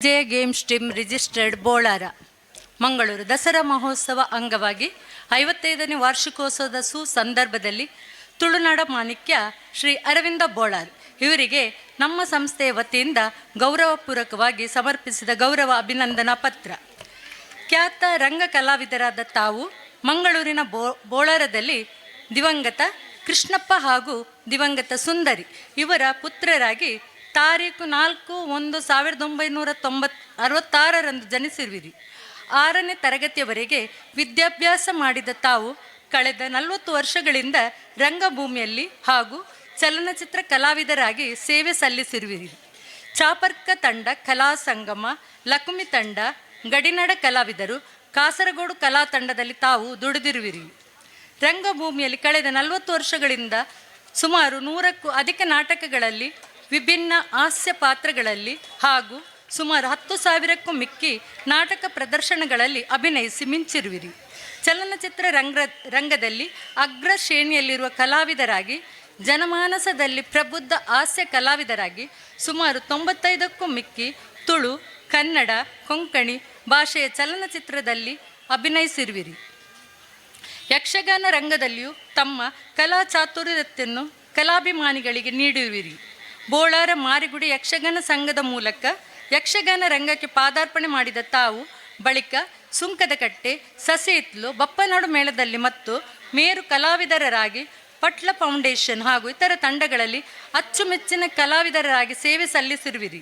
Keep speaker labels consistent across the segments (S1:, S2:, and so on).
S1: J game team registered Bolar. Mangaluru Dasara ಮಹೋತ್ಸವ ಅಂಗವಾಗಿ ಐವತ್ತೈದನೇ ವಾರ್ಷಿಕೋತ್ಸವದ ಸುಸಂದರ್ಭದಲ್ಲಿ ತುಳುನಾಡ ಮಾಣಿಕ್ಯ ಶ್ರೀ ಅರವಿಂದ ಬೋಳಾರ್ ಇವರಿಗೆ ನಮ್ಮ ಸಂಸ್ಥೆಯ ವತಿಯಿಂದ ಗೌರವಪೂರ್ವಕವಾಗಿ ಸಮರ್ಪಿಸಿದ ಗೌರವ ಅಭಿನಂದನಾ ಪತ್ರ. ಖ್ಯಾತ ರಂಗ ಕಲಾವಿದರಾದ ತಾವು ಮಂಗಳೂರಿನ ಬೋ ಬೋಳಾರದಲ್ಲಿ ದಿವಂಗತ ಕೃಷ್ಣಪ್ಪ ಹಾಗೂ ದಿವಂಗತ ಸುಂದರಿ ಇವರ ಪುತ್ರರಾಗಿ ತಾರೀಕು ನಾಲ್ಕು ಒಂದು ಸಾವಿರದ ಒಂಬೈನೂರ ತೊಂಬತ್, ಅರವತ್ತಾರರಂದು ಜನಿಸಿರುವಿರಿ. ಆರನೇ ತರಗತಿಯವರೆಗೆ ವಿದ್ಯಾಭ್ಯಾಸ ಮಾಡಿದ ತಾವು ಕಳೆದ ನಲವತ್ತು ವರ್ಷಗಳಿಂದ ರಂಗಭೂಮಿಯಲ್ಲಿ ಹಾಗೂ ಚಲನಚಿತ್ರ ಕಲಾವಿದರಾಗಿ ಸೇವೆ ಸಲ್ಲಿಸಿರುವಿರಿ. ಚಾಪರ್ಕ ತಂಡ ಕಲಾ ಸಂಗಮ ಲಕುಮಿ ತಂಡ, ಗಡಿನಾಡ ಕಲಾವಿದರು, ಕಾಸರಗೋಡು ಕಲಾ ತಂಡದಲ್ಲಿ ತಾವು ದುಡಿದಿರುವಿರಿ. ರಂಗಭೂಮಿಯಲ್ಲಿ ಕಳೆದ ನಲವತ್ತು ವರ್ಷಗಳಿಂದ ಸುಮಾರು ನೂರಕ್ಕೂ ಅಧಿಕ ನಾಟಕಗಳಲ್ಲಿ ವಿಭಿನ್ನ ಹಾಸ್ಯ ಪಾತ್ರಗಳಲ್ಲಿ ಹಾಗೂ ಸುಮಾರು ಹತ್ತು ಸಾವಿರಕ್ಕೂ ಮಿಕ್ಕಿ ನಾಟಕ ಪ್ರದರ್ಶನಗಳಲ್ಲಿ ಅಭಿನಯಿಸಿ ಮಿಂಚಿರುವಿರಿ. ಚಲನಚಿತ್ರ ರಂಗ ರಂಗದಲ್ಲಿ ಅಗ್ರ ಶ್ರೇಣಿಯಲ್ಲಿರುವ ಕಲಾವಿದರಾಗಿ, ಜನಮಾನಸದಲ್ಲಿ ಪ್ರಬುದ್ಧ ಹಾಸ್ಯ ಕಲಾವಿದರಾಗಿ ಸುಮಾರು ತೊಂಬತ್ತೈದಕ್ಕೂ ಮಿಕ್ಕಿ ತುಳು, ಕನ್ನಡ, ಕೊಂಕಣಿ ಭಾಷೆಯ ಚಲನಚಿತ್ರದಲ್ಲಿ ಅಭಿನಯಿಸಿರುವಿರಿ. ಯಕ್ಷಗಾನ ರಂಗದಲ್ಲಿಯೂ ತಮ್ಮ ಕಲಾ ಚಾತುರ್ಯತೆಯನ್ನು ಕಲಾಭಿಮಾನಿಗಳಿಗೆ ನೀಡಿರುವಿರಿ. ಬೋಳಾರ ಮಾರಿಗುಡಿ ಯಕ್ಷಗಾನ ಸಂಘದ ಮೂಲಕ ಯಕ್ಷಗಾನ ರಂಗಕ್ಕೆ ಪಾದಾರ್ಪಣೆ ಮಾಡಿದ ತಾವು ಬಳಿಕ ಸುಂಕದ ಕಟ್ಟೆ ಸಸೇತ್ಲು ಬಪ್ಪನಾಡು ಮೇಳದಲ್ಲಿ ಮತ್ತು ಮೇರು ಕಲಾವಿದರರಾಗಿ ಪಟ್ಲ ಫೌಂಡೇಶನ್ ಹಾಗೂ ಇತರ ತಂಡಗಳಲ್ಲಿ ಅಚ್ಚುಮೆಚ್ಚಿನ ಕಲಾವಿದರಾಗಿ ಸೇವೆ ಸಲ್ಲಿಸಿರುವಿರಿ.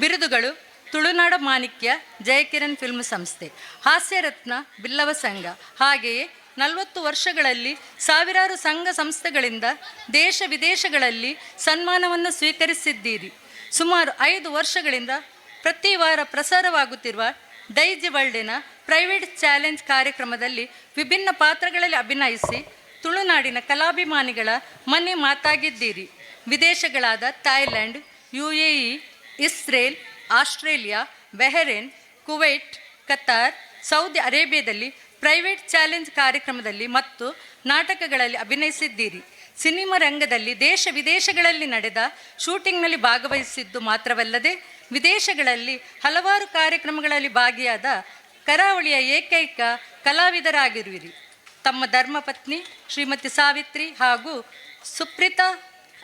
S1: ಬಿರುದುಗಳು ತುಳುನಾಡ ಮಾಣಿಕ್ಯ ಜಯಕಿರಣ್ ಫಿಲ್ಮ್ ಸಂಸ್ಥೆ, ಹಾಸ್ಯರತ್ನ ಬಿಲ್ಲವ ಸಂಘ, ಹಾಗೆಯೇ ನಲವತ್ತು ವರ್ಷಗಳಲ್ಲಿ ಸಾವಿರಾರು ಸಂಘ ಸಂಸ್ಥೆಗಳಿಂದ ದೇಶ ವಿದೇಶಗಳಲ್ಲಿ ಸನ್ಮಾನವನ್ನು ಸ್ವೀಕರಿಸಿದ್ದೀರಿ. ಸುಮಾರು ಐದು ವರ್ಷಗಳಿಂದ ಪ್ರತಿ ವಾರ ಪ್ರಸಾರವಾಗುತ್ತಿರುವ ಡೈಜಿ ವರ್ಲ್ಡಿನ ಪ್ರೈವೇಟ್ ಚಾಲೆಂಜ್ ಕಾರ್ಯಕ್ರಮದಲ್ಲಿ ವಿಭಿನ್ನ ಪಾತ್ರಗಳಲ್ಲಿ ಅಭಿನಯಿಸಿ ತುಳುನಾಡಿನ ಕಲಾಭಿಮಾನಿಗಳ ಮನೆ ಮಾತಾಗಿದ್ದೀರಿ. ವಿದೇಶಗಳಾದ Thailand U A E Israel, Australia, Bahrain, Kuwait, Qatar, Saudi ಅರೇಬಿಯಾದಲ್ಲಿ ಪ್ರೈವೇಟ್ ಚಾಲೆಂಜ್ ಕಾರ್ಯಕ್ರಮದಲ್ಲಿ ಮತ್ತು ನಾಟಕಗಳಲ್ಲಿ ಅಭಿನಯಿಸಿದ್ದೀರಿ. ಸಿನಿಮಾ ರಂಗದಲ್ಲಿ ದೇಶ ವಿದೇಶಗಳಲ್ಲಿ ನಡೆದ ಶೂಟಿಂಗ್ನಲ್ಲಿ ಭಾಗವಹಿಸಿದ್ದು ಮಾತ್ರವಲ್ಲದೆ ವಿದೇಶಗಳಲ್ಲಿ ಹಲವಾರು ಕಾರ್ಯಕ್ರಮಗಳಲ್ಲಿ ಭಾಗಿಯಾದ ಕರಾವಳಿಯ ಏಕೈಕ ಕಲಾವಿದರಾಗಿರುವಿರಿ. ತಮ್ಮ ಧರ್ಮಪತ್ನಿ ಶ್ರೀಮತಿ ಸಾವಿತ್ರಿ ಹಾಗೂ ಸುಪ್ರೀತಾ,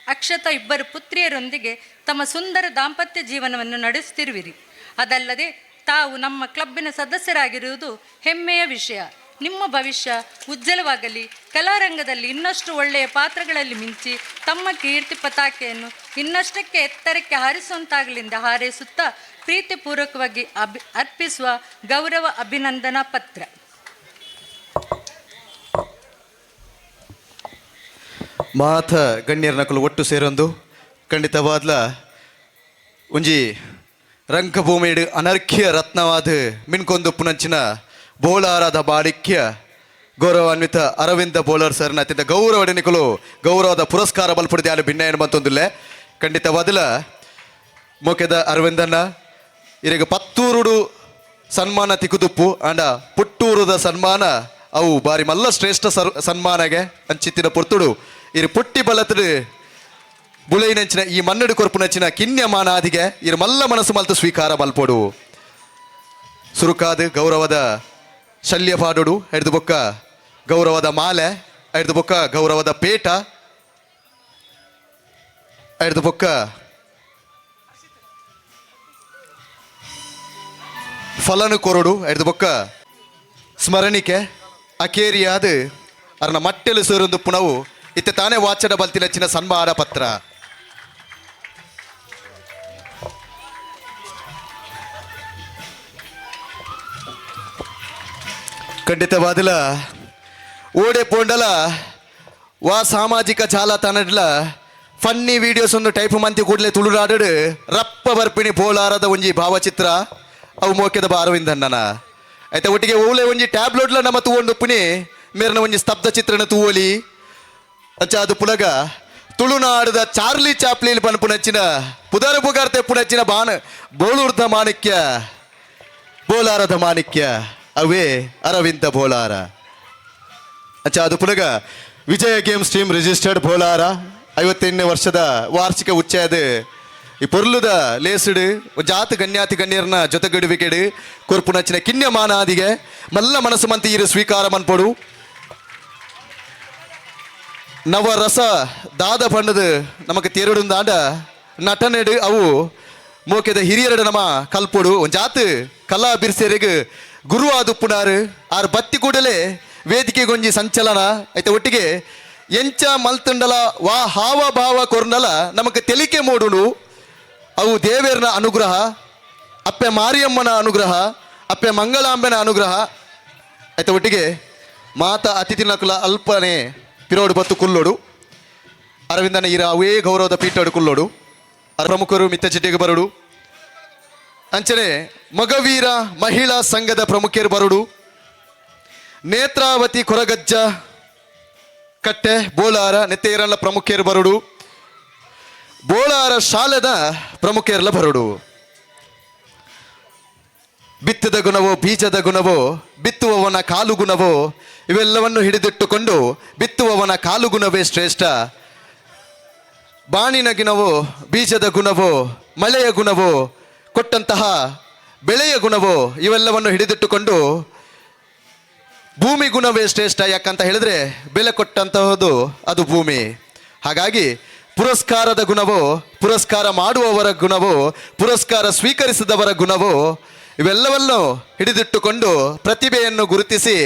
S1: ಅಕ್ಷತಾ ಇಬ್ಬರು ಪುತ್ರಿಯರೊಂದಿಗೆ ತಮ್ಮ ಸುಂದರ ದಾಂಪತ್ಯ ಜೀವನವನ್ನು ನಡೆಸುತ್ತಿರುವಿರಿ. ಅದಲ್ಲದೆ ತಾವು ನಮ್ಮ ಕ್ಲಬ್ಬಿನ ಸದಸ್ಯರಾಗಿರುವುದು ಹೆಮ್ಮೆಯ ವಿಷಯ. ನಿಮ್ಮ ಭವಿಷ್ಯ ಉಜ್ವಲವಾಗಲಿ. ಕಲಾರಂಗದಲ್ಲಿ ಇನ್ನಷ್ಟು ಒಳ್ಳೆಯ ಪಾತ್ರಗಳಲ್ಲಿ ಮಿಂಚಿ ತಮ್ಮ ಕೀರ್ತಿ ಪತಾಕೆಯನ್ನು ಇನ್ನಷ್ಟಕ್ಕೆ ಎತ್ತರಕ್ಕೆ ಹಾರಿಸುವಂತಾಗಲಿಂದ ಹಾರೈಸುತ್ತಾ ಪ್ರೀತಿಪೂರ್ವಕವಾಗಿ ಅಭಿ, ಅರ್ಪಿಸುವ ಗೌರವ ಅಭಿನಂದನಾ ಪತ್ರ.
S2: ಮಾತ ಗಣ್ಯರ ನಕಲು ಒಟ್ಟು ಸೇರೊಂದು. ಖಂಡಿತವಾದ್ಲ. ಒಂಜಿ ರಂಗಭೂಮಿಡ್ ಅನರ್ಖ್ಯ ರತ್ನವಾದ ಮಿನ್ಕೊಂದು ಪುನಂಚಿನ ಬೋಳಾರದ ಬಾಡಿಕ್ಯ ಗೌರವಾನ್ವಿತ ಅರವಿಂದ ಬೋಳರ್ ಸರ್ನ ಅತ್ಯಂತ ಗೌರವ ನಿಕಲು ಗೌರವದ ಪುರಸ್ಕಾರ ಬಲ್ಪಡಿದೆ. ಯಾರು ಭಿನ್ನ ಏನು ಖಂಡಿತ ಖಂಡಿತವಾದಲ ಮೊಕೆದ ಇರಿಗೆ ಪತ್ತೂರುಡು ಸನ್ಮಾನ ತಿಕ್ಕುದುಪ್ಪು ಅಂಡ ಪುಟ್ಟೂರುದ ಸನ್ಮಾನ, ಅವು ಬಾರಿ ಮಲ್ಲ ಶ್ರೇಷ್ಠ ಸರ್, ಸನ್ಮಾನಗೆ ಅಂಚಿತ್ತಿನ ಪುರ್ತುಡು. ಇರು ಪುಟ್ಟಿ ಬಲತಡು ಬುಳೈನಂಚಿನ ಈ ಮನ್ನಡು ಕಿನ್ಯ ಮಾನಾದಿಗೆ ಇರು ಮಲ್ಲ ಮನಸ್ಸು ಮಲ್ತು ಸ್ವೀಕಾರ ಮಲ್ಪೊಡು. ಸುರುಕಾದ ಗೌರವದ ಶಲ್ಯ ಪಾಡೋಡು, ಹಿಡಿದು ಬೊಕ್ಕ ಗೌರವದ ಮಾಲೆ, ಹಿಡಿದು ಬೊಕ್ಕ ಗೌರವದ ಪೇಟ, ಹಿಡಿದು ಬೊಕ್ಕ ಫಲನು ಕೊರಡು, ಹಿಡಿದು ಬೊಕ್ಕ ಸ್ಮರಣಿಕೆ, ಅಕೇರಿಯಾದ ಅರ್ನ ಮಟ್ಟೆಲು ಸೇರೊಂದು ಪುನವು ಇತ್ತೆ ತಾನೇ ವಾಚಡ ಬಲ್ತಿನಚ್ಚಿನ ಸನ್ಮಾನ ಪತ್ರ ಖಂಡಿತವಾದಿಲ ಓಡೆ ಪೋಂಡಲ, ವಾ ಸಾಮಾಜಿಕ ಜಾಲತಾಣಡ್ಲ ಫನ್ನಿ ವಿಡಿಯೋಸ್ ಒಂದು ಟೈಪ್ ಮಂತಿ ಕೂಡಲೇ ತುಳುನಾಡು ರಪ್ಪ ಬರ್ಪಿಣಿ ಪೋಲಾರದ ಒಂಜಿ ಭಾವಚಿತ್ರ, ಅವು ಮೋಕ್ಯದ ನನ್ನ ಆಯ್ತಾ, ಒಟ್ಟಿಗೆ ಓಲೆ ಒಂಜಿ ಟ್ಯಾಬ್ಲೆಟ್ಲ ನಮ್ಮ ತೂವೊಂಡು ಪುನಿ ಮೇರನ ಒಂಜಿ ಸ್ತಬ್ಧ ಚಿತ್ರಣ ತೂವೊಲಿ, ಅಚ್ಚ, ಅದು ಪುನಗ ತುಳುನಾಡದ ಚಾರ್ಲಿ ಚಾಪ್ಲಿಲ್ ಪನ್ಪುನಚ್ಚಿನ ಪುದರ ಪುಗಾರ್ತೆ ಪುನಚ್ಚಿನ ಬಾಣ, ಬೋಳೂರ್ದ ಮಾಣಿಕ್ಯ ಬೋಲಾರದ ಮಾಣಿಕ್ಯ. ಅವೇ ಅರವಿಂದ ಬೋಲಾರ ಅಚ್ಚ, ಅದು ಪುನಗ Vijaya games team registered Bolar ಐವತ್ತೆಂಟನೇ ವರ್ಷದ ವಾರ್ಷಿಕ ಉಚ್ಚಯದ ಈ ಪೊರ್ಲುದ ಲೇಸುಡು, ಜಾತ ಗಣ್ಯಾತಿ ಗಣ್ಯರನ್ನ ಜೊತೆಗಡುವಿಕೆಡು, ಕೊರ್ಪು ನಚ್ಚಿನ ಕಿನ್ಯ ಮಾನಾದಿಗೆ ಮಲ್ಲ ಮನಸ್ಸು ಮಂತಿ ಇರು ಸ್ವೀಕಾರ ಮನ್ಪೊಡು. ನವರಸ ದಾದ ಪಂಡದು ನಮಕ್ ತೆರಡುಂದಾಂಡ ನಟನೆಡು ಅವು ಮೋಕೆದ ಹಿರಿಯರಡು ನಮ ಕಲ್ಪೊಡು. ಒಂಜಾತ್ ಕಲಾ ಬಿರ್ಸೆರೆಗ್ ಗುರು ಆದುಪ್ಪುನಾರು ಆರ್ ಬತ್ತಿ ಕೂಡಲೇ ವೇದಿಕೆಗೊಂಜಿ ಸಂಚಲನ. ಐತೆ ಒಟ್ಟಿಗೆ ಎಂಚ ಮಲ್ತುಂಡಲ ವಾ ಹಾವ ಭಾವ ಕೊರ್ನಲ ನಮಗೆ ತೆಲಿಕೆ ಮೂಡುನು. ಅವು ದೇವೇರ್ನ ಅನುಗ್ರಹ, ಅಪ್ಪೆ ಮಾರಿಯಮ್ಮನ ಅನುಗ್ರಹ, ಅಪ್ಪೆ ಮಂಗಳಾಂಬೆನ ಅನುಗ್ರಹ. ಐತೆ ಒಟ್ಟಿಗೆ ಮಾತ ಅತಿಥಿ ನಕುಲ ಅಲ್ಪನೆ ಪಿರೋಡು ಬತ್ತು ಕುಲ್ಲೋಡು. ಅರವಿಂದನ ಇರ ಅವೇ ಗೌರವದ ಪೀಠಡು ಕುಲ್ಲೋಡು. ಪ್ರಮುಖರು ಮಿತ್ತ ಚಿಟ್ಟಿಗೆ ಬರುಡು. ಅಂಚನೆ ಮಗವೀರ ಮಹಿಳಾ ಸಂಘದ ಪ್ರಮುಖರು ಬರಡು. ನೇತ್ರಾವತಿ ಕೊರಗಜ್ಜ ಕಟ್ಟೆ ಬೋಳಾರ ನೆತ್ತೇರಲ್ಲ ಪ್ರಮುಖರು ಬರಡು. ಬೋಳಾರ ಶಾಲದ ಪ್ರಮುಖರೆಲ್ಲ ಬರಡು. ಬಿತ್ತದ ಗುಣವೋ ಬೀಜದ ಗುಣವೋ ಬಿತ್ತುವವನ ಕಾಲು ಗುಣವೋ ಇವೆಲ್ಲವನ್ನು ಹಿಡಿದಿಟ್ಟುಕೊಂಡು ಬಿತ್ತುವವನ ಕಾಲು ಗುಣವೇ ಶ್ರೇಷ್ಠ. ಬಾಣಿನ ಗುಣವೋ ಬೀಜದ ಗುಣವೋ ಮಳೆಯ ಗುಣವೋ ಕೊಟ್ಟಂತಹ ಬೆಳೆಯ ಗುಣವು ಇವೆಲ್ಲವನ್ನು ಹಿಡಿದಿಟ್ಟುಕೊಂಡು ಭೂಮಿ ಗುಣವೇ ಶ್ರೇಷ್ಠ ಯಾಕಂತ ಹೇಳಿದ್ರೆ ಬೆಲೆ ಕೊಟ್ಟಂತಹದು ಅದು ಭೂಮಿ. ಹಾಗಾಗಿ ಪುರಸ್ಕಾರದ ಗುಣವು, ಪುರಸ್ಕಾರ ಮಾಡುವವರ ಗುಣವು, ಪುರಸ್ಕಾರ ಸ್ವೀಕರಿಸಿದವರ ಗುಣವು ಇವೆಲ್ಲವನ್ನು ಹಿಡಿದಿಟ್ಟುಕೊಂಡು ಪ್ರತಿಭೆಯನ್ನು ಗುರುತಿಸಿ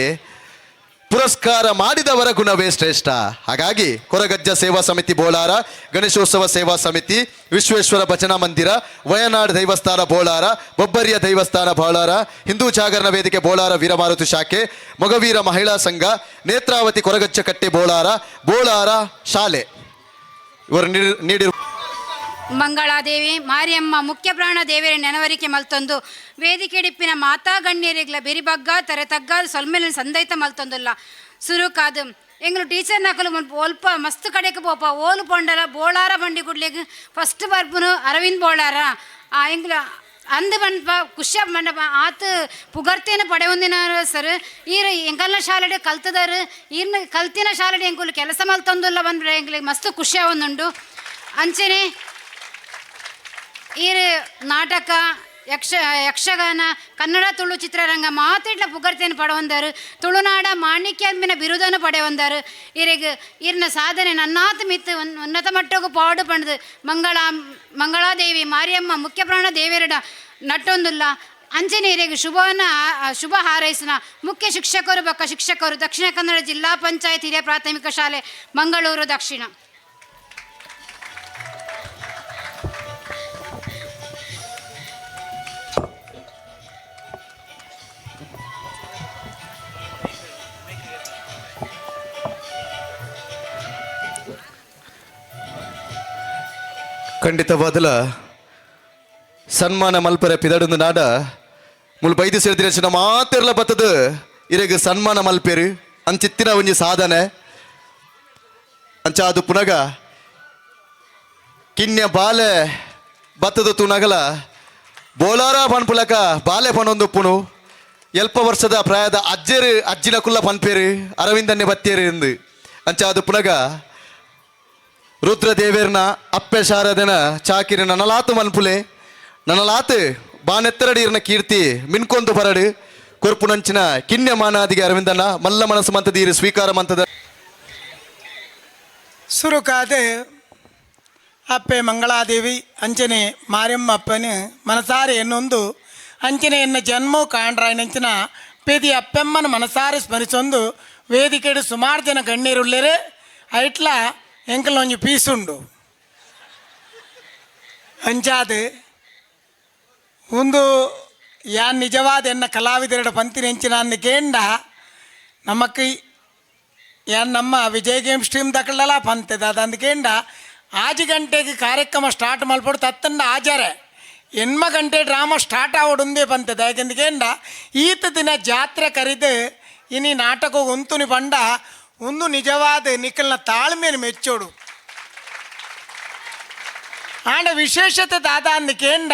S2: ಪುರಸ್ಕಾರ ಮಾಡಿದವರ ಗುಣವೇ ಶ್ರೇಷ್ಠ. ಹಾಗಾಗಿ ಕೊರಗಜ್ಜ ಸೇವಾ ಸಮಿತಿ ಬೋಳಾರ, ಗಣೇಶೋತ್ಸವ ಸೇವಾ ಸಮಿತಿ, ವಿಶ್ವೇಶ್ವರ ಭಜನಾ ಮಂದಿರ, ವಯನಾಡ್ ದೈವಸ್ಥಾನ ಬೋಳಾರ, ಬೊಬ್ಬರಿಯ ದೈವಸ್ಥಾನ ಬೋಳಾರ, ಹಿಂದೂ ಜಾಗರಣ ವೇದಿಕೆ ಬೋಳಾರ ವೀರಮಾರುತಿ ಶಾಖೆ, ಮೊಗವೀರ ಮಹಿಳಾ ಸಂಘ, ನೇತ್ರಾವತಿ ಕೊರಗಜ್ಜ ಕಟ್ಟೆ ಬೋಳಾರ ಬೋಳಾರ ಶಾಲೆ. ಇವರು ನೀಡಿ- ನೀಡಿರುವ
S3: ಮಂಗಳಾದೇವಿ, ಮಾರಿಯಮ್ಮ ಮುಖ್ಯ ಪ್ರಾಣ ದೇವಿಯ ನೆನವರಿಕೆ ಮಲ್ತೊಂದು, ವೇದಿಕೆಡಿಪ್ಪಿನ ಮಾತಾ ಗಣ್ಯರಿಗ್ಲ ಬೆರಿಬಗ್ಗ, ತರೆತಗ್ಗ ಸೊಲ್ಮೆಲ ಸಂದೈತ ಮಲ್ತೊಂದುಲ್ಲ. ಸುರುಕಾದು ಎಂಗ್ಲು ಟೀಚರ್ ನಕಲು ಒಲ್ಪ ಮಸ್ತ್ ಕಡೆಗೆ ಪೋಪ, ಓಲು ಪೊಂಡಲ, ಬೋಳಾರ ಬಂಡಿ ಕುಡ್ಲಿಗ್ ಫಸ್ಟ್ ಬರ್ಪುನು ಅರವಿಂದ್ ಬೋಳಾರ. ಆ ಎಂಗ್ಲು ಅಂದು ಬಂದ್ಪ, ಖುಷಿಯ ಮಂಡಪ ಆತು ಪುಗರ್ತೇನ ಪಡೆಯೊಂದಿನ ಸರ್, ಈರು ಎಂಕಲ್ನ ಶಾಲೆಡೆ ಕಲ್ತದಾರು, ಈರ್ನ ಕಲ್ತಿನ ಶಾಲೆಡೆ ಎಂಕುಲು ಕೆಲಸ ಮಲ್ತೊಂದುಲ್ಲ ಬಂದ್ರೆ ಎಂಗ್ಲಿಗೆ ಮಸ್ತ್ ಖುಷಿಯ ಒಂದುಂಡು. ಅಂಚನೆ ಈ ನಾಟಕ, ಯಕ್ಷ, ಯಕ್ಷಗಾನ, ಕನ್ನಡ ತುಳು ಚಿತ್ರರಂಗ ಮಾತಿಟ್ಲ ಪುಗರ್ತಿಯನ್ನು ಪಡವಂದರು ತುಳುನಾಡ ಮಾಣಿಕ್ಯಂಬಿನ ಬಿರುದನ್ನು ಪಡೆವಂದರು ಇರಿಗೆ ಇರ್ನ ಸಾಧನೆ ನನ್ನಾತ ಮಿತ್ತು ಉನ್- ಉನ್ನತ ಮಟ್ಟಕ್ಕೂ ಪಾಡು ಪಣದು ಮಂಗಳ, ಮಂಗಳಾದೇವಿ, ಮಾರಿಯಮ್ಮ, ಮುಖ್ಯ ಪ್ರಾಣ ದೇವಿಯರಡ ನಟ್ಟೊಂದುಲ್ಲ. ಅಂಜನೇಯರಿಗೆ ಶುಭವನ್ನು, ಆ- ಆ, ಶುಭ ಹಾರೈಸಿನ ಮುಖ್ಯ ಶಿಕ್ಷಕರು ಬಕ್ಕ ಶಿಕ್ಷಕರು. ದಕ್ಷಿಣ ಕನ್ನಡ ಜಿಲ್ಲಾ ಪಂಚಾಯತ್ ಹಿರಿಯ ಪ್ರಾಥಮಿಕ ಶಾಲೆ, ಮಂಗಳೂರು ದಕ್ಷಿಣ.
S2: ಖಂಡಿತವಾದಲ ಸನ್ಮಾನ ಮಲ್ಪರ ಪಿದಡೊಂದು ನಾಡ. ಮುಲ್ ಬೈದು ಸೇರಿದಿನ ಮಾತೆರ್ಲ ಬತ್ತದು. ಇರೆಗ್ ಸನ್ಮಾನ ಮಲ್ಪೇರು. ಅಂಚಿತ್ತಿನ ಒಂಜಿ ಸಾಧನೆ. ಅಂಚ ಅದು ಪುನಗ. ಕಿನ್ಯ ಬಾಲೆ ಬತ್ತದ ತುನಗಲ. ಬೋಲಾರ ಪನ್ಪುಲಕ ಬಾಲೆ ಪಣೊಂದುಪ್ಪುನು ಎಲ್ಪ ವರ್ಷದ ಪ್ರಾಯದ ಅಜ್ಜರು ಅಜ್ಜಿನ ಕುಲ್ಲ ಪನ್ಪೇರು ಅರವಿಂದನ್ನೇ ಬತ್ತೇರು ಎಂದು. ಅಂಚ ಅದು ಪುನಗ. ರುದ್ರದೇವೇರ್ನ ಅಪ್ಪೆ ಶಾರದನ ಚಾಕಿರಿ ನನಲಾತು ಮನ್ಪುಲೆ ನನಲಾತು ಬಾನೆತ್ತರಡಿರ್ನ ಕೀರ್ತಿ ಮಿನ್ಕೊಂದು ಬರಡು ಕೊರ್ಪುನಂಚಿನ ಕಿನ್ಯ ಮಾನಾದಿಗೆ ಅರವಿಂದನ ಮಲ್ಲ ಮನಸ್ಸು ಮಂತದೀರಿ ಸ್ವೀಕಾರ ಮಂತದ.
S4: ಸುರುಕಾದು ಅಪ್ಪೆ ಮಂಗಳಾದೇವಿ ಅಂಚನೆ ಮಾರಿಯಮ್ಮ ಅಪ್ಪನ ಮನಸಾರೆ ಎನ್ನೊಂದು ಅಂಚನೆ ಎನ್ನ ಜನ್ಮವು ಕಾಂಡ್ರಾಯನಂಚಿನ ಪೇದಿ ಅಪ್ಪೆಮ್ಮನ ಮನಸಾರೆ ಸ್ಮರಿಸೊಂದು, ವೇದಿಕೆಡು ಸುಮಾರು ಜನ ಗಣ್ಯರುಳ್ಳೇರೆ, ಐಟ್ಲ ಎಂಕಲ್ ಒಂಜಿ ಪೀಸುಂಡು ಅಂಚಾದು ಒಂದು ಯಾನ್ ನಿಜವಾದ ಎನ್ನ ಕಲಾವಿದರಡ ಪಂತಿನೆಂಚಿನ ಅಂದು ಕೇಂಡ ನಮಕ್ ಯಾನ್ ನಮ್ಮ ವಿಜಯ್ ಗೇಮ್ ಸ್ಟ್ರೀಮ್ ದಕ್ಕಲೆಲ್ಲ ಪಂತದ ಅದು ಅಂದ್ಕೇಂಡ ಆಜಿ ಗಂಟೆಗೆ ಕಾರ್ಯಕ್ರಮ ಸ್ಟಾರ್ಟ್ ಮಲ್ಪಡು ತತ್ತಂಡ ಆಜರೆ ಎನ್ಮ ಗಂಟೆ ಡ್ರಾಮಾ ಸ್ಟಾರ್ಟ್ ಆವಡುಂದೇ ಪಂತದ ಯಾಕೆಂದ್ಕೇಂಡ ಈತ ದಿನ ಜಾತ್ರೆ ಕರೆದು ಇನಿ ನಾಟಕ ಒಂತುನಿ ಪಂಡ ಒಂದು ನಿಜವಾದ ನಿಖಲ್ನ ತಾಳ್ಮೆಯನ್ನು ಮೆಚ್ಚೋಡು. ಆಂಡ ವಿಶೇಷತೆ ದಾದ ಅಂದ್ಕೇಂಡ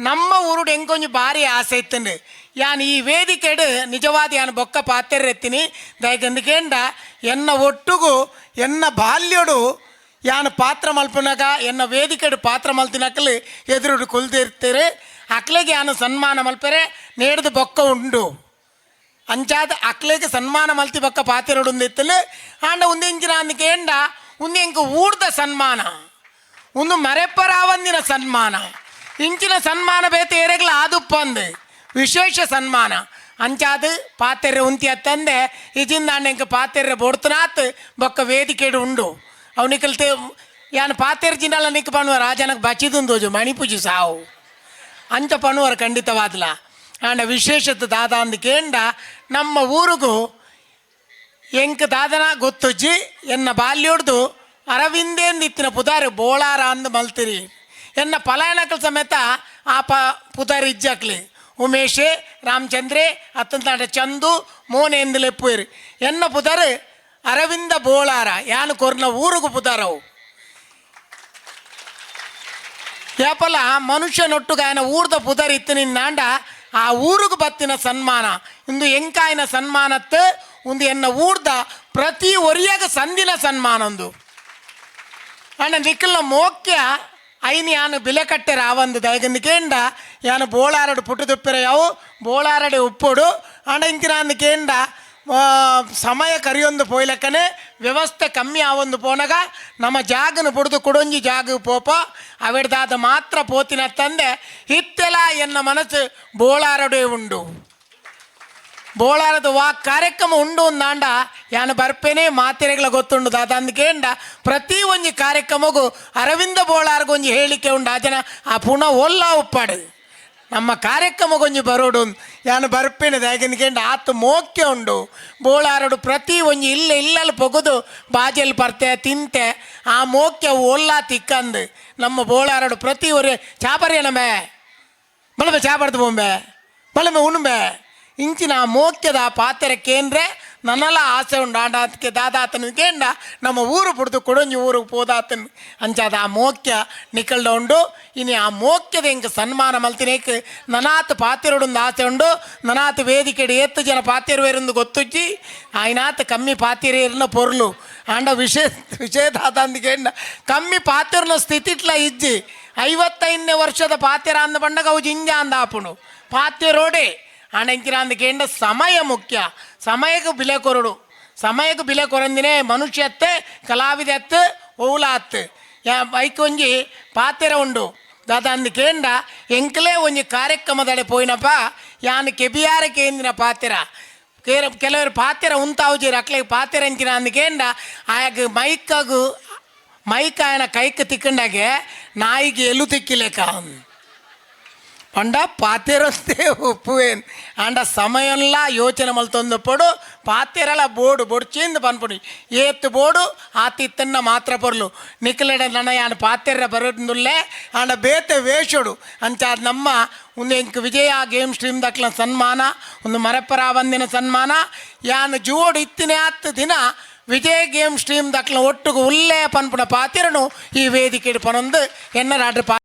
S4: ನಮ್ಮ ಊರುಡು ಎಂಕೊಂಜಿ ಭಾರಿ ಆಸೆ ಇತ್ತಂಡು ಯಾನ್ ಈ ವೇದಿಕೆಡು ನಿಜವಾದ ಯಾನ್ ಬೊಕ್ಕ ಪಾತ್ರೆ ಎತ್ತೀನಿ. ದಯಕಂದ್ಕೇಂಡ ಎನ್ನ ಒಟ್ಟುಗು, ಎನ್ನ ಬಾಲ್ಯಡು ಯಾನು ಪಾತ್ರ ಮಲ್ಪನಾಗ, ಎನ್ನ ವೇದಿಕೆಡು ಪಾತ್ರ ಮಲ್ತಿನಕಲು ಎದುರುಡು ಕುಲ್ದಿರ್ತೀರಿ. ಅಕ್ಲೆಗೆ ಯಾನು ಸನ್ಮಾನ ಮಲ್ಪರೆ, ನೇಡ್ದು ಬೊಕ್ಕ ಉಂಡು. ಅಂಚಾದ ಅಕ್ಲೆಗೆ ಸನ್ಮಾನ ಮಲ್ತಿ ಆಂಡ ಒಂದು ಇಂಚಿನ ಅಂದಕ್ಕೆ ಎಂಡ ಒಂದು ಎಂಕ ಊರ್ದ ಸನ್ಮಾನ. ಒಂದು ಮರೆಪರಾವಂದಿನ ಸನ್ಮಾನ. ಇಂಚಿನ ಸನ್ಮಾನ ಬೇತೆ ಏರೆಗಳ ಆದುಪ್ಪಂದು ವಿಶೇಷ ಸನ್ಮಾನ. ಅಂಚಾದ ಪಾತೆರ್ರೆ ಉಂತಿ ಅತ್ತಂದೆ ಇಜಿಂದ ಎಂಕ ಪಾತೆರ್ರೆ ಬೊಡ್ತನಾತ್, ಬೊಕ್ಕ ವೇದಿಕೆಡು ಉಂಡು. ಅವನಿಕಲ್ತೆ ಯಾನ್ ಪಾತೆರ್ ಜಿಂಡಲ ನಿಕ್ ಪಣುವ ರಾಜನಕ್ಕೆ ಬಚಿದುಂದೋಜು ಮಣಿಪುಜು ಸಾವು. ಅಂಚ ಪಣುವರ್ ಖಂಡಿತವಾದ್ಲ. ಆಂಡ ವಿಶೇಷತೆ ದಾದ ಅಂದ್ ಕೇಂಡ ನಮ್ಮ ಊರಿಗೂ ಎಂಕ್ ದಾದನ ಗೊತ್ತುಜ್ಜಿ ಎನ್ನ ಬಾಲ್ಯೋಡ್ದು ಅರವಿಂದೇಂದಿತ್ತಿನ ಪುದಾರಿ ಬೋಳಾರ ಅಂದ್ ಮಲ್ತಿರಿ ಎನ್ನ ಪಲಾಯನಕಲ್ ಸಮೇತ ಆ ಪ ಪುದಾರಿ ಇಜ್ಜಕ್ಲಿ ಉಮೇಶೆ ರಾಮಚಂದ್ರೆ ಅತ್ತಂತಾಡ ಚಂದು ಮೋನೆ ಎಂದಲೆ ಪುಯ್ರಿ ಎನ್ನ ಪುದಾರು ಅರವಿಂದ ಬೋಳಾರ ಯಾನು ಕೊರ್ನ ಊರುಗು ಪುದಾರವು ಯಾಪಲ ಮನುಷ್ಯನೊಟ್ಟುಗ ఆయన ಊರ್ದ ಪುದರ್ ಇತ್ತಿನಿಂದಾಂಡ ಆ ಊರಿಗೆ ಬತ್ತಿನ ಸನ್ಮಾನ, ಇಂದು ಎಂಕಾಯಿನ ಸನ್ಮಾನತ್ ಒಂದು ಎನ್ನ ಊರ್ದ ಪ್ರತಿ ಒರಿಯಾಗ ಸಂದಿನ ಸನ್ಮಾನ ಒಂದು. ಅಣ್ಣ ನಿಖಿಲ್ನ ಮೋಕ್ಯ ಐನಿ ಯಾನು ಬಿಲೆ ಕಟ್ಟೆ ರಾವಂದು ದಯಗಂದಿಕೇಂಡ ಯಾನು ಬೋಳಾರಡು ಪುಟ್ಟು ದುಪ್ಪಿರ ಯಾವು? ಬೋಳಾರಡೆ ಉಪ್ಪುಡು. ಅಣ್ಣ ಇಂಕಿನ ಸಮಯ ಕರಿಯೊಂದು ಪೋಯ್ಲಕ್ಕನೆ, ವ್ಯವಸ್ಥೆ ಕಮ್ಮಿ ಆವೊಂದು ಪೋನಗ, ನಮ್ಮ ಜಾಗನ ಬುಡ್ದು ಕುಡೊಂಜಿ ಜಾಗ ಪೋಪ, ಅವಿಡ್ದಾದ ಮಾತ್ರ ಪೋತಿನ ತಂದೆ, ಹಿತ್ತೆಲ ಎನ್ನ ಮನಸ್ಸು ಬೋಳಾರಡೆ ಉಂಡು. ಬೋಳಾರದ ವಾ ಕಾರ್ಯಕ್ರಮ ಉಂಡು ಅಂದಾಂಡ, ಯಾನು ಬರ್ಪೇನೆ ಮಾತಿರೆಗಳ ಗೊತ್ತುಂಡು ದಾದ ಅಂದ್ಕೇಂಡ ಪ್ರತಿ ಒಂಜಿ ಕಾರ್ಯಕ್ರಮಗೂ ಅರವಿಂದ ಬೋಳಾರ್ಗೊಂಜಿ ಹೇಳಿಕೆ ಉಂಡು, ಆ ಜನ ಆ ಪುನಃ ಒಲ್ಲ ಉಪ್ಪಾಡು. ನಮ್ಮ ಕಾರ್ಯಕ್ರಮಗೊಂಜಿ ಬರೋಡು ಯಾನು ಬರ್ಪೇನೆ ದಾಗಿಂದ್ಕೇಂಡ ಆತು ಮೋಕ್ಯ ಉಂಡು ಬೋಳಾರಡು ಪ್ರತಿ ಒಂಜಿ ಇಲ್ಲ ಇಲ್ಲಲ್ಲಿ ಪೊಗದು ಬಾಜೆಲ್ ಬರ್ತೆ ತಿಂತೆ ಆ ಮೋಕ್ಯ ಒಲ್ಲ ತಿಕ್ಕಂದು ನಮ್ಮ ಬೋಳಾರಡು ಪ್ರತಿ ಒರೆ ಚಾಪರಿ ನಮೇ ಬಲಬೆ ಚಾಪಡ್ದು ಬೊಂಬೆ ಬಲಬೆ ಉಣ್ಬೆ ಇಂಚಿನ ಆ ಮೋಕ್ಯದ ಆ ಪಾತ್ರೆ ಕೇಂದ್ರೆ ನನ್ನಲ್ಲ ಆಸೆ ಉಂಡು ಅದಕ್ಕೆ ದಾದಾತನ ಕೇಂಡ ನಮ್ಮ ಊರು ಬಿಡ್ದು ಕೊಡೊಂಜಿ ಊರಿಗೆ ಪೋದಾತನ್ ಅಂಚಾದ ಆ ಮೋಕ್ಯ ನಿಕಲ್ಡ ಉಂಡು. ಇನ್ನು ಆ ಮೋಕ್ಯದ ಇಂಕ ಸನ್ಮಾನ ಮಲ್ತಿನೇಕ್ ನನಾತ್ ಪಾತಿರೋಡೊಂದು ಆಸೆ ಉಂಡು. ನನಾತ್ ವೇದಿಕೆಡು ಎತ್ತು ಜನ ಪಾತಿರುವೇರೊಂದು ಗೊತ್ತುಜ್ಜಿ. ಆಯ್ನಾತ್ ಕಮ್ಮಿ ಪಾತಿರೇರಿನ ಪೊರ್ಲು. ಆಂಡ ವಿಷಯ ವಿಷಯ ದಾದ ಅಂದಿಕೇಂಡ ಕಮ್ಮಿ ಪಾತಿರ್ನ ಸ್ಥಿತಿಟ್ಲ ಇಜ್ಜಿ. ಐವತ್ತೈದನೇ ವರ್ಷದ ಪಾತಿರ ಅಂದ ಬಂಡಗ ಅವು ಜಿಂಜ ಅಂದ ಪಾತ್ಯರೋಡೆ. ಅಣಂಕಿನ ಅಂದಕೇಂಡ ಸಮಯ ಮುಖ್ಯ ಸಮಯಕ್ಕೆ ಬಿಲೆ ಕೊರಡು ಸಮಯಕ್ಕೆ ಬಿಲೆ ಕೊರಂದಿನೇ ಮನುಷ್ಯತ್ತೆ ಕಲಾವಿದತ್ತು ಓಲಾತ್ ಯಾ ಬೈಕ್ ಒಂಜಿ ಪಾತೆರ ಉಂಡು ದಾದ ಅಂದಕೇಂಡ ಎಂಕಲೇ ಒಂಜಿ ಕಾರ್ಯಕ್ರಮದಡೆ ಪೋಯಿನಪ್ಪ ಯಾನು ಕೆಬಿಯಾರ ಕೇಂದಿನ ಪಾತೆರ ಕೇರ ಕೆಲವರು ಪಾತೆರ ಉಂತಾವುಜಿ ಅಕ್ಲೆಗೆ ಪಾತೆರ ಎಂಚಿನ ಅಂದಕೇಂಡ ಆಯಾಗ ಮೈಕಾಗು ಮೈಕ್ ఆయన ಕೈಕ್ ತಿಕ್ಕಂಡಾಗೆ ನಾಯಿಗೆ ಎಲು ತಿಕ್ಕಿಲೆಕ పండ పాతెరొస్తే ఉప్పువేన్ అండ సమయంలా యోచన మలుతుంది పొడు పాతెరల బోడు బొడిచింది పనుపుని ఏత్తు బోడు ఆ తిత్తన్న మాత్ర పొరలు నిక్కలేడ నన్న ఆయన పాతెర్ర ಬರುದುಲ್ಲೇ ಅಂಡ ಬೇತೆ ವೇಷುಡು ಅಂಚ ಅದ್ ನಮ್ಮ ಒಂದು ಎಂಕ್ ವಿಜಯ ಗೇಮ್ ಸ್ಟ್ರೀಮ್ ದಕ್ಲ ಸನ್ಮಾನ ಒಂದು ಮರಪರ ಬಂದಿನ ಸನ್ಮಾನ ಯಾನು ಜೋಡು ಇತ್ತಿನ ಹತ್ತು ದಿನ ವಿಜಯ್ ಗೇಮ್ ಸ್ಟ್ರೀಮ್ ದಕ್ಲ ಒಟ್ಟಿಗೆ ಉಲ್ಲೇ ಪನ್ಪುನ ಪಾತಿರನು ಈ ವೇದಿಕೆ ಪನೊಂದು ಎನ್ನರಾಡ್ರ ಪಾ